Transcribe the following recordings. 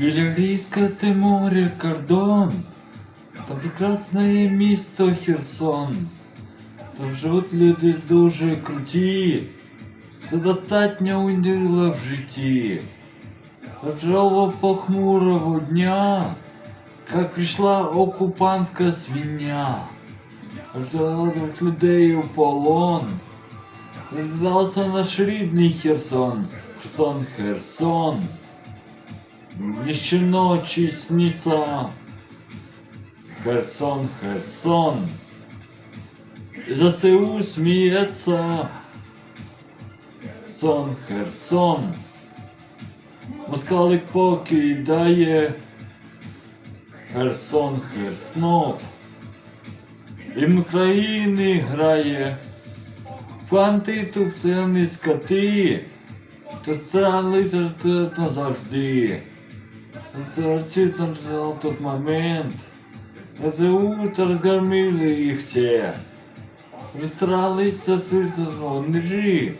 Ти море кордон, та прекрасне місто Херсон. Там живуть люди дуже круті, та достатньо уділа в житті. Жарого похмурого дня, как пришла оккупантская свинья, взяла двух людей у полон, Здався наш рідний Херсон, Херсон, Херсон. Еще ночи снится Херсон, Херсон. ЗСУ смеется Сон, Херсон. Москалик покидає Херсон, Херснов. Ім України грає. Квантиту це не скоти. Та це назавжди. Там ждав тот момент. Це утро громили їх все. Та твитого ножи.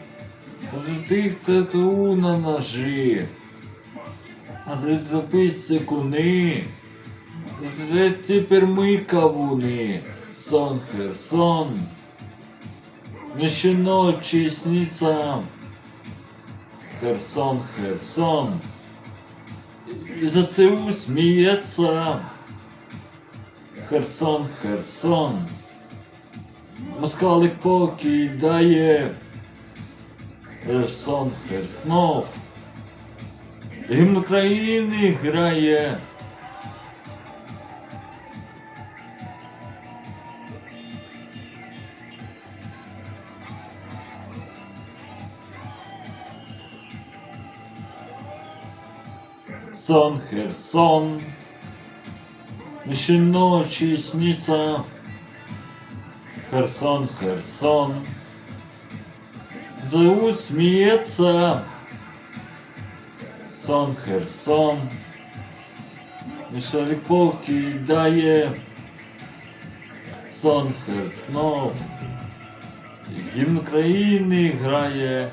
Тих це ту на ножи. А ти запись секуни. Вже тепер ми кавуни. Сон Херсон. Еще ночи снится Херсон, Херсон. ЗСУ сміється. Херсон, Херсон. Москалик покидає Херсон, Херснов. Гімн України грає. Сон, Херсон. Еще ночи снится Херсон, Херсон. ЗУ смеется Сон, Херсон. Мишель покидає Сон, Херснов. І Гімн країни грає